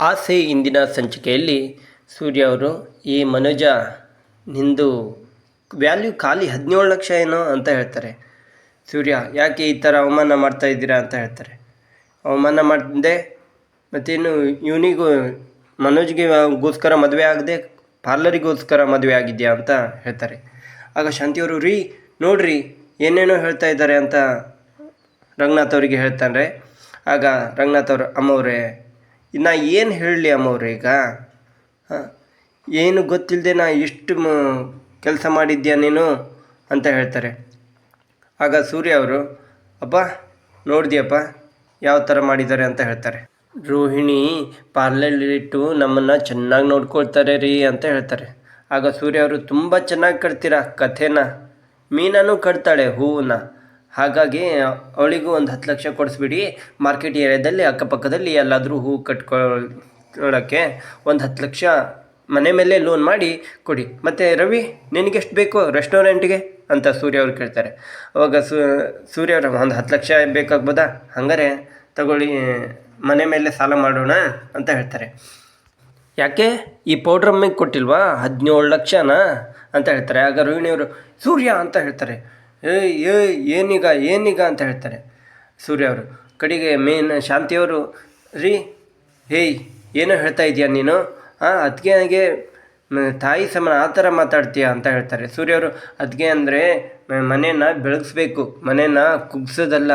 ಆಸೆ ಇಂದಿನ ಸಂಚಿಕೆಯಲ್ಲಿ ಸೂರ್ಯ ಅವರು ಈ ಮನುಜ ನಿಂದು ವ್ಯಾಲ್ಯೂ ಖಾಲಿ ಹದಿನೇಳು ಲಕ್ಷ ಏನೋ ಅಂತ ಹೇಳ್ತಾರೆ. ಸೂರ್ಯ, ಯಾಕೆ ಈ ಥರ ಅವಮಾನ ಮಾಡ್ತಾ ಇದ್ದೀರಾ ಅಂತ ಹೇಳ್ತಾರೆ. ಅವಮಾನ ಮಾಡಿದೆ ಮತ್ತೇನು ಇವನಿಗೂ ಮನೋಜ್ಗೆ ಗೋಸ್ಕರ ಮದುವೆ ಆಗದೆ ಪಾರ್ಲರಿಗೋಸ್ಕರ ಮದುವೆ ಆಗಿದೆಯಾ ಅಂತ ಹೇಳ್ತಾರೆ. ಆಗ ಶಾಂತಿಯವರು ರೀ, ನೋಡ್ರಿ, ಏನೇನೋ ಹೇಳ್ತಾ ಇದ್ದಾರೆ ಅಂತ ರಂಗನಾಥ್ ಅವರಿಗೆ ಹೇಳ್ತಾನೆ. ಆಗ ರಂಗನಾಥ್ ಅವರು ಅಮ್ಮವ್ರೆ ಇನ್ನು ಏನು ಹೇಳಲಿ ಅಮ್ಮವ್ರು ಈಗ? ಹಾಂ? ಏನು ಗೊತ್ತಿಲ್ಲದೆ ನಾ ಇಷ್ಟು ಕೆಲಸ ಮಾಡಿದ್ಯಾ ನೀನು? ಅಂತ ಹೇಳ್ತಾರೆ. ಆಗ ಸೂರ್ಯ ಅವರು ಅಪ್ಪ ನೋಡಿದ್ಯಪ್ಪ, ಯಾವ ಥರ ಮಾಡಿದ್ದಾರೆ ಅಂತ ಹೇಳ್ತಾರೆ. ರೋಹಿಣಿ ಪಾರ್ಲಲ್ಲಿಟ್ಟು ನಮ್ಮನ್ನು ಚೆನ್ನಾಗಿ ನೋಡ್ಕೊಳ್ತಾರೆ ರೀ ಅಂತ ಹೇಳ್ತಾರೆ. ಆಗ ಸೂರ್ಯ ಅವರು, ತುಂಬ ಚೆನ್ನಾಗಿ ಕಟ್ತೀರಾ ಕಥೆನ? ಮೀನೂ ಕಟ್ತಾಳೆ, ಹೂವನ್ನ? ಹಾಗಾಗಿ, ಅವಳಿಗೂ ಒಂದು ಹತ್ತು ಲಕ್ಷ ಕೊಡಿಸ್ಬಿಡಿ. ಮಾರ್ಕೆಟ್ ಏರಿಯಾದಲ್ಲಿ, ಅಕ್ಕಪಕ್ಕದಲ್ಲಿ ಎಲ್ಲಾದರೂ ಹೂ ಕಟ್ಕೊಳ್ಳೋಕ್ಕೆ ಒಂದು ಹತ್ತು ಲಕ್ಷ ಮನೆ ಮೇಲೆ ಲೋನ್ ಮಾಡಿ ಕೊಡಿ. ಮತ್ತು, ರವಿ ನಿನಗೆಷ್ಟು ಬೇಕು? ರೆಸ್ಟೋರೆಂಟ್ಗೆ ಅಂತ ಸೂರ್ಯ ಅವ್ರು ಕೇಳ್ತಾರೆ. ಅವಾಗ ಸೂರ್ಯ ಅವರು, ಒಂದು ಹತ್ತು ಲಕ್ಷ ಬೇಕಾಗ್ಬೋದಾ? ಹಂಗಾರೆ ತಗೊಳ್ಳಿ, ಮನೆ ಮೇಲೆ ಸಾಲ ಮಾಡೋಣ, ಅಂತ ಹೇಳ್ತಾರೆ. ಯಾಕೆ? ಈ ಪೌಡ್ರಮ್ಮಿಗೆ ಕೊಟ್ಟಿಲ್ವಾ? ಹದಿನೇಳು ಲಕ್ಷನಾ? ಅಂತ ಹೇಳ್ತಾರೆ. ಆಗ ರೋಹಿಣಿಯವರು ಸೂರ್ಯ, ಅಂತ ಹೇಳ್ತಾರೆ. ಏಯ್ ಏಯ್, ಏನೀಗ ಏನೀಗ ಅಂತ ಹೇಳ್ತಾರೆ ಸೂರ್ಯ ಅವರು. ಕಡೆಗೆ ಮೇನ್ ಶಾಂತಿಯವರು, ರೀ ಹೇಯ್ ಏನೋ ಹೇಳ್ತಾ ಇದೀಯ ನೀನು? ಹಾಂ ಅದಕ್ಕೆ ತಾಯಿ ಸಮಾನ, ಆ ಥರ ಮಾತಾಡ್ತೀಯ ಅಂತ ಹೇಳ್ತಾರೆ. ಸೂರ್ಯವರು ಅದಕ್ಕೆ ಅಂದರೆ ಮನೇನ ಬೆಳಗಿಸ್ಬೇಕು ಮನೇನ ಕುಗ್ಸೋದಲ್ಲ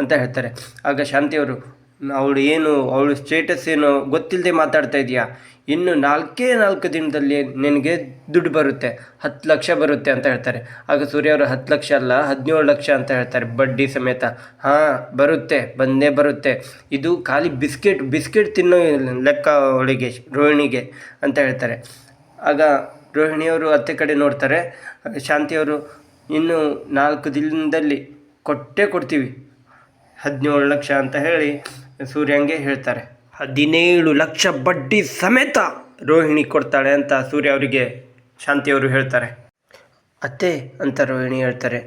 ಅಂತ ಹೇಳ್ತಾರೆ. ಆಗ ಶಾಂತಿಯವರು ಅವಳು ಏನು, ಅವಳು ಸ್ಟೇಟಸ್ ಏನು ಗೊತ್ತಿಲ್ಲದೆ ಮಾತಾಡ್ತಾ ಇದೆಯಾ? ಇನ್ನು ನಾಲ್ಕೇ ನಾಲ್ಕು ದಿನದಲ್ಲಿ ನಿನಗೆ ದುಡ್ಡು ಬರುತ್ತೆ, ಹತ್ತು ಲಕ್ಷ ಬರುತ್ತೆ ಅಂತ ಹೇಳ್ತಾರೆ. ಆಗ ಸೂರ್ಯ ಅವರು ಹತ್ತು ಲಕ್ಷ ಅಲ್ಲ, ಹದಿನೇಳು ಲಕ್ಷ ಅಂತ ಹೇಳ್ತಾರೆ, ಬಡ್ಡಿ ಸಮೇತ. ಹಾಂ, ಬರುತ್ತೆ, ಬಂದೇ ಬರುತ್ತೆ. ಇದು ಖಾಲಿ ಬಿಸ್ಕೆಟ್ ಬಿಸ್ಕೆಟ್ ತಿನ್ನೋ ಲೆಕ್ಕ ಅವಳಿಗೆ, ರೋಹಿಣಿಗೆ ಅಂತ ಹೇಳ್ತಾರೆ. ಆಗ ರೋಹಿಣಿಯವರು ಅತ್ತೆ ಕಡೆ ನೋಡ್ತಾರೆ ಶಾಂತಿಯವರು ಇನ್ನು ನಾಲ್ಕು ದಿನದಲ್ಲಿ ಕೊಟ್ಟೇ ಕೊಡ್ತೀವಿ, ಹದಿನೇಳು ಲಕ್ಷ ಅಂತ ಹೇಳಿ. ಸೂರ್ಯಂಗೆ ಹೇಳ್ತಾರೆ, ಹದಿನೇಳು ಲಕ್ಷ ಬಡ್ಡಿ ಸಮೇತ ರೋಹಿಣಿ ಕೊಡ್ತಾಳೆ ಅಂತ ಸೂರ್ಯ ಅವರಿಗೆ ಶಾಂತಿಯವರು ಹೇಳ್ತಾರೆ. ಅತ್ತೆ ಅಂತ ರೋಹಿಣಿ ಹೇಳ್ತಾರೆ,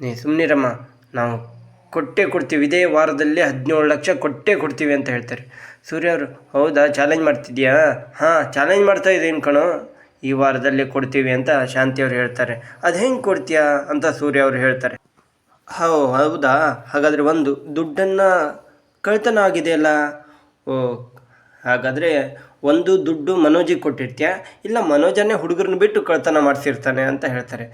ನೀ ಸುಮ್ಮನಿರಮ್ಮ ನಾವು ಕೊಟ್ಟೇ ಕೊಡ್ತೀವಿ, ಇದೇ ವಾರದಲ್ಲಿ ಹದಿನೇಳು ಲಕ್ಷ ಕೊಟ್ಟೇ ಕೊಡ್ತೀವಿ ಅಂತ ಹೇಳ್ತಾರೆ. ಸೂರ್ಯ ಅವರು, ಹೌದಾ ಚಾಲೆಂಜ್ ಮಾಡ್ತಿದ್ಯಾ ಹಾಂ ಚಾಲೆಂಜ್ ಮಾಡ್ತಾ ಇದ್ದೀನಿ ಕಣೋ, ಈ ವಾರದಲ್ಲಿ ಕೊಡ್ತೀವಿ ಅಂತ ಶಾಂತಿಯವರು ಹೇಳ್ತಾರೆ. ಅದು ಹೆಂಗೆ ಕೊಡ್ತೀಯಾ ಅಂತ ಸೂರ್ಯ ಅವರು ಹೇಳ್ತಾರೆ. ಹೌ, ಹೌದಾ? ಹಾಗಾದರೆ ಒಂದು ದುಡ್ಡನ್ನು ಕಳ್ತನ ಆಗಿದೆಯಲ್ಲ ಓ, ಹಾಗಾದರೆ ಒಂದು ದುಡ್ಡು ಮನೋಜಿಗೆ ಕೊಟ್ಟಿರ್ತೀಯ? ಇಲ್ಲ ಮನೋಜನೇ ಹುಡುಗರನ್ನ ಬಿಟ್ಟು ಕಳ್ತನ ಮಾಡಿಸಿರ್ತಾನೆ ಅಂತ ಹೇಳ್ತಾರೆ.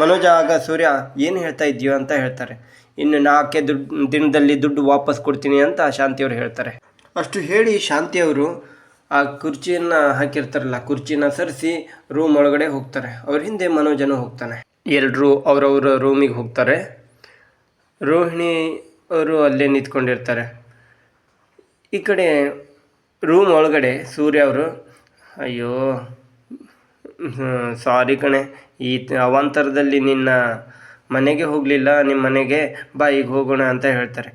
ಮನೋಜ, ಆಗ ಸೂರ್ಯ, ಏನು ಹೇಳ್ತಾ ಇದೆಯೋ ಅಂತ ಹೇಳ್ತಾರೆ. ಇನ್ನು ನಾಲ್ಕೇ ದುಡ್ಡು ದಿನದಲ್ಲಿ ದುಡ್ಡು ವಾಪಸ್ ಕೊಡ್ತೀನಿ ಅಂತ ಶಾಂತಿಯವರು ಹೇಳ್ತಾರೆ. ಅಷ್ಟು ಹೇಳಿ ಶಾಂತಿಯವರು ಆ ಕುರ್ಚಿಯನ್ನು ಹಾಕಿರ್ತಾರಲ್ಲ ಕುರ್ಚಿನ ಸರಿಸಿ ರೂಮ್ ಒಳಗಡೆ ಹೋಗ್ತಾರೆ. ಅವ್ರ ಹಿಂದೆ ಮನೋಜನು ಹೋಗ್ತಾನೆ. ಎಲ್ಲರೂ ಅವರವರ ರೂಮಿಗೆ ಹೋಗ್ತಾರೆ. ರೋಹಿಣಿ ಅವರು ಅಲ್ಲೇ ನಿಂತ್ಕೊಂಡಿರ್ತಾರೆ. ಈ ಕಡೆ ರೂಮ್ ಒಳಗಡೆ ಸೂರ್ಯ ಅವರು, ಅಯ್ಯೋ ಸಾರಿ ಕಣೆ, ಈ ಅವಾಂತರದಲ್ಲಿ ನಿನ್ನ ಮನೆಗೆ ಹೋಗಲಿಲ್ಲ ನಿಮ್ಮ ಮನೆಗೆ ಬಾ ಈಗ ಹೋಗೋಣ ಅಂತ ಹೇಳ್ತಾರೆ.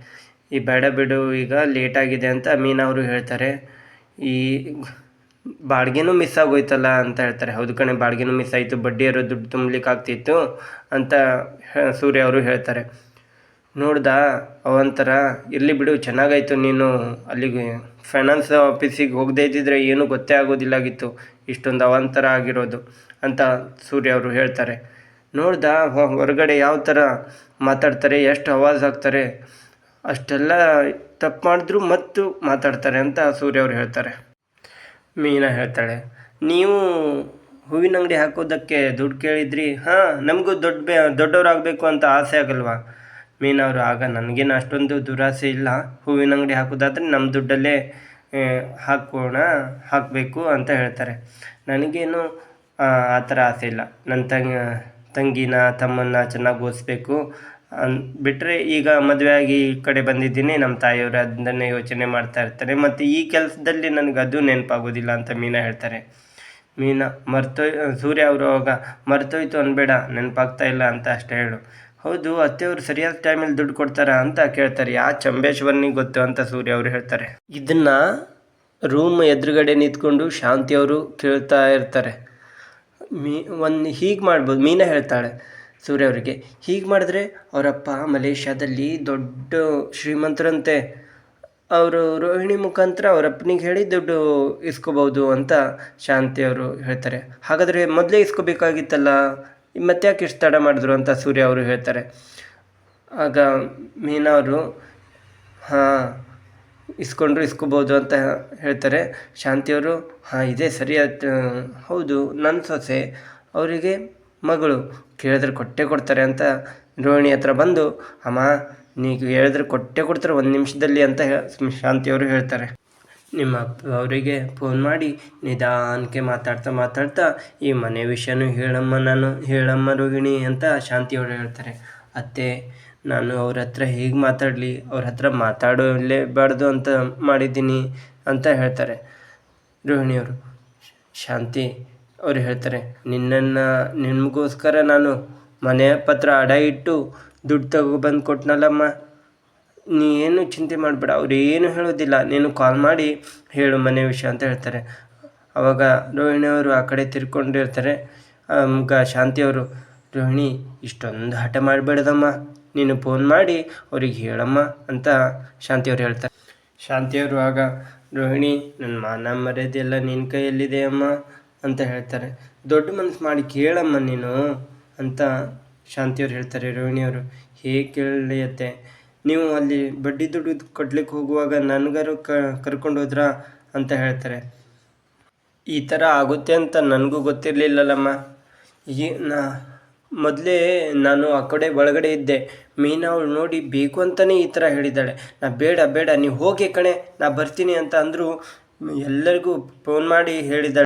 ಈ ಬೇಡ ಬಿಡು, ಈಗ ಲೇಟಾಗಿದೆ ಅಂತ ಮೀನಾ ಅವರು ಹೇಳ್ತಾರೆ. ಈ ಬಾಡಿಗೆನೂ ಮಿಸ್ ಆಗೋಯ್ತಲ್ಲ ಅಂತ ಹೇಳ್ತಾರೆ. ಹೌದು ಕಣೆ, ಬಾಡಿಗೆನೂ ಮಿಸ್ ಆಯಿತು, ಬಡ್ಡಿಯವರು ದುಡ್ಡು ತುಂಬಲಿಕ್ಕಾಗ್ತಿತ್ತು ಅಂತ ಸೂರ್ಯ ಅವರು ಹೇಳ್ತಾರೆ. ನೋಡ್ದ, ಅವಂತರ, ಇರಲಿ ಬಿಡು, ಚೆನ್ನಾಗಾಯ್ತು, ನೀನು ಅಲ್ಲಿಗೆ ಫೈನಾನ್ಸ್ ಆಫೀಸಿಗೆ ಹೋಗದೇ ಇದ್ದಿದ್ರೆ ಏನೂ ಗೊತ್ತೇ ಆಗೋದಿಲ್ಲಾಗಿತ್ತು, ಇಷ್ಟೊಂದು ಅವಾಂತರ ಆಗಿರೋದು, ಅಂತ ಸೂರ್ಯ ಅವರು ಹೇಳ್ತಾರೆ. ನೋಡ್ದ ಹೊರಗಡೆ ಯಾವ ಥರ ಮಾತಾಡ್ತಾರೆ, ಎಷ್ಟು ಅವಾಜ್ ಆಗ್ತಾರೆ ಅಷ್ಟೆಲ್ಲ ತಪ್ಪು ಮಾಡಿದ್ರು ಮತ್ತು ಮಾತಾಡ್ತಾರೆ, ಅಂತ ಸೂರ್ಯ ಅವರು ಹೇಳ್ತಾರೆ. ಮೀನಾ ಹೇಳ್ತಾಳೆ, ನೀವು ಹೂವಿನ ಅಂಗಡಿ ಹಾಕೋದಕ್ಕೆ ದುಡ್ಡು ಕೇಳಿದ್ರಿ? ಹಾಂ, ನಮಗೂ ದೊಡ್ಡ ಬೇ, ದೊಡ್ಡವರಾಗಬೇಕು ಅಂತ ಆಸೆ ಆಗಲ್ವಾ? ಮೀನವರು, ಆಗ ನನಗೇನು ಅಷ್ಟೊಂದು ದುರಾಸೆ ಇಲ್ಲ. ಹೂವಿನ ಅಂಗಡಿ ಹಾಕೋದಾದ್ರೆ ನಮ್ಮ ದುಡ್ಡಲ್ಲೇ ಹಾಕೋಣ, ಹಾಕಬೇಕು ಅಂತ ಹೇಳ್ತಾರೆ. ನನಗೇನು, ಆ ಥರ ಆಸೆ ಇಲ್ಲ. ನನ್ನ ತಂಗ, ತಂಗಿನ, ತಮ್ಮನ್ನ ಚೆನ್ನಾಗಿ ಓದಿಸ್ಬೇಕು. ಅನ್ ಬಿಟ್ಟರೆ ಈಗ ಮದುವೆಯಾಗಿ ಈ ಕಡೆ ಬಂದಿದ್ದೀನಿ ನಮ್ಮ ತಾಯಿಯವರು ಅದನ್ನೇ ಯೋಚನೆ ಮಾಡ್ತಾ ಇರ್ತಾರೆ. ಮತ್ತು ಈ ಕೆಲಸದಲ್ಲಿ ನನಗೆ ಅದು ನೆನಪಾಗೋದಿಲ್ಲ ಅಂತ ಮೀನಾ ಹೇಳ್ತಾರೆ. ಮೀನಾ, ಮರ್ತೋಯ್, ಸೂರ್ಯ ಅವರು ಅವಾಗ, ಮರ್ತೋಯ್ತು ಅನ್ಬೇಡ, ನೆನಪಾಗ್ತಾ ಇಲ್ಲ ಅಂತ ಅಷ್ಟೇ ಹೇಳು. ಹೌದು ಅತ್ತೆಯವರು ಸರಿಯಾದ ಟೈಮಲ್ಲಿ ದುಡ್ಡು ಕೊಡ್ತಾರಾ ಅಂತ ಕೇಳ್ತಾರೆ. ಯಾ ಚಂಬೇಶ್ವರನಿಗೆ ಗೊತ್ತು ಅಂತ ಸೂರ್ಯ ಅವರು ಹೇಳ್ತಾರೆ. ಇದನ್ನ ರೂಮ್ ಎದುರುಗಡೆ ನಿಂತ್ಕೊಂಡು ಶಾಂತಿಯವರು ಕೇಳ್ತಾ ಇರ್ತಾರೆ. ಮೀ, ಒಂದು ಹೀಗೆ ಮಾಡ್ಬೋದು, ಮೀನಾ ಹೇಳ್ತಾಳೆ ಸೂರ್ಯ ಅವರಿಗೆ. ಹೀಗೆ ಮಾಡಿದ್ರೆ ಅವರಪ್ಪ ಮಲೇಷ್ಯಾದಲ್ಲಿ ದೊಡ್ಡ ಶ್ರೀಮಂತರಂತೆ. ಅವರು ರೋಹಿಣಿ ಮುಖಾಂತರ ಅವರಪ್ಪನಿಗೆ ಹೇಳಿ ದುಡ್ಡು ಇಸ್ಕೋಬೋದು ಅಂತ ಶಾಂತಿ ಅವರು ಹೇಳ್ತಾರೆ. ಹಾಗಾದರೆ ಮೊದಲೇ ಇಸ್ಕೋಬೇಕಾಗಿತ್ತಲ್ಲ? ಮತ್ತೆ ಯಾಕೆ ಇಷ್ಟು ತಡ ಮಾಡಿದ್ರು ಅಂತ ಸೂರ್ಯ ಅವರು ಹೇಳ್ತಾರೆ. ಆಗ ಮೀನಾ ಅವರು, ಹಾಂ, ಇಸ್ಕೊಂಡ್ರು ಇಸ್ಕೋಬೋದು ಅಂತ ಹೇಳ್ತಾರೆ. ಶಾಂತಿಯವರು ಹಾಂ, ಇದೇ ಸರಿ ಆಯ್ತು. ಹೌದು ನನ್ನ ಸೊಸೆ, ಅವರಿಗೆ ಮಗಳು, ಕೇಳಿದ್ರೆ ಕೊಟ್ಟೆ ಕೊಡ್ತಾರೆ ಅಂತ ರೋಹಿಣಿ ಹತ್ರ ಬಂದು, ಅಮ್ಮ, ನೀವು ಹೇಳಿದ್ರೆ ಕೊಟ್ಟೆ ಕೊಡ್ತಾರೆ ಒಂದು ನಿಮಿಷದಲ್ಲಿ ಅಂತ ಶಾಂತಿಯವರು ಹೇಳ್ತಾರೆ. ನಿಮ್ಮ ಅವರಿಗೆ ಫೋನ್ ಮಾಡಿ ನಿಧಾನಕ್ಕೆ ಮಾತಾಡ್ತಾ ಮಾತಾಡ್ತಾ ಈ ಮನೆ ವಿಷಯನೂ ಹೇಳಮ್ಮ ನಾನು, ಹೇಳಮ್ಮ ರೋಹಿಣಿ ಅಂತ ಶಾಂತಿ ಅವರು ಹೇಳ್ತಾರೆ. ಅತ್ತೆ, ನಾನು ಅವ್ರ ಹತ್ರ ಹೇಗೆ ಮಾತಾಡಲಿ? ಅವ್ರ ಹತ್ರ ಮಾತಾಡಲೇಬಾರ್ದು ಅಂತ ಮಾಡಿದ್ದೀನಿ ಅಂತ ಹೇಳ್ತಾರೆ ರೋಹಿಣಿಯವರು. ಶಾಂತಿ ಅವರು ಹೇಳ್ತಾರೆ, ನಿನ್ನನ್ನು ನಿಮಗೋಸ್ಕರ ನಾನು ಮನೆ ಪತ್ರ ಅಡ ಇಟ್ಟು ದುಡ್ಡು ತಗೊಬಂದು ಕೊಟ್ನಲ್ಲಮ್ಮ ನೀ ಏನು ಚಿಂತೆ ಮಾಡಬೇಡ ಅವ್ರು ಏನು ಹೇಳೋದಿಲ್ಲ. ನೀನು ಕಾಲ್ ಮಾಡಿ ಹೇಳು ಮನೆ ವಿಷಯ ಅಂತ ಹೇಳ್ತಾರೆ. ಅವಾಗ ರೋಹಿಣಿಯವರು ಆ ಕಡೆ ತಿರ್ಕೊಂಡಿರ್ತಾರೆ. ಆಗ ಶಾಂತಿಯವರು ರೋಹಿಣಿ, ಇಷ್ಟೊಂದು ಹಠ ಮಾಡಬೇಡದಮ್ಮ. ನೀನು ಫೋನ್ ಮಾಡಿ ಅವ್ರಿಗೆ ಹೇಳಮ್ಮ ಅಂತ ಶಾಂತಿಯವರು ಹೇಳ್ತಾರೆ. ಶಾಂತಿಯವರು ಆಗ, ರೋಹಿಣಿ ನನ್ನ ಮಾನ ಮರ್ಯಾದೆಲ್ಲ ನಿನ್ನ ಕೈಯಲ್ಲಿದೆ ಅಮ್ಮ ಅಂತ ಹೇಳ್ತಾರೆ. ದೊಡ್ಡ ಮನಸ್ಸು ಮಾಡಿ ಕೇಳಮ್ಮ ನೀನು ಅಂತ ಶಾಂತಿಯವರು ಹೇಳ್ತಾರೆ ರೋಹಿಣಿಯವರು ಹೇಗೆ ಕೇಳಲಿಯತ್ತೆ? ನೀವು ಅಲ್ಲಿ ಬಡ್ಡಿ ದುಡ್ಡು ಕೊಡ್ಲಿಕ್ಕೆ ಹೋಗುವಾಗ ನನಗಾರು ಕ, ಕರ್ಕೊಂಡು ಹೋದ್ರಾ ಅಂತ ಹೇಳ್ತಾರೆ. ಈ ಥರ ಆಗುತ್ತೆ ಅಂತ ನನಗೂ ಗೊತ್ತಿರಲಿಲ್ಲಲ್ಲಮ್ಮ. ಈ, ನಾ, ಮೊದಲೇ ನಾನು ಆ ಕಡೆ ಒಳಗಡೆ ಇದ್ದೆ. ಮೀನಾ ಅವಳು ನೋಡಿ ಬೇಕು ಅಂತಲೇ ಈ ಥರ ಹೇಳಿದ್ದಾಳೆ. ನಾ ಬೇಡ ಬೇಡ, ನೀವು ಹೋಗಿ ಕಣೆ, ನಾ ಬರ್ತೀನಿ ಅಂತ ಅಂದರು ಎಲ್ಲರಿಗೂ ಫೋನ್ ಮಾಡಿ ಹೇಳಿದ್ದಾಳೆ.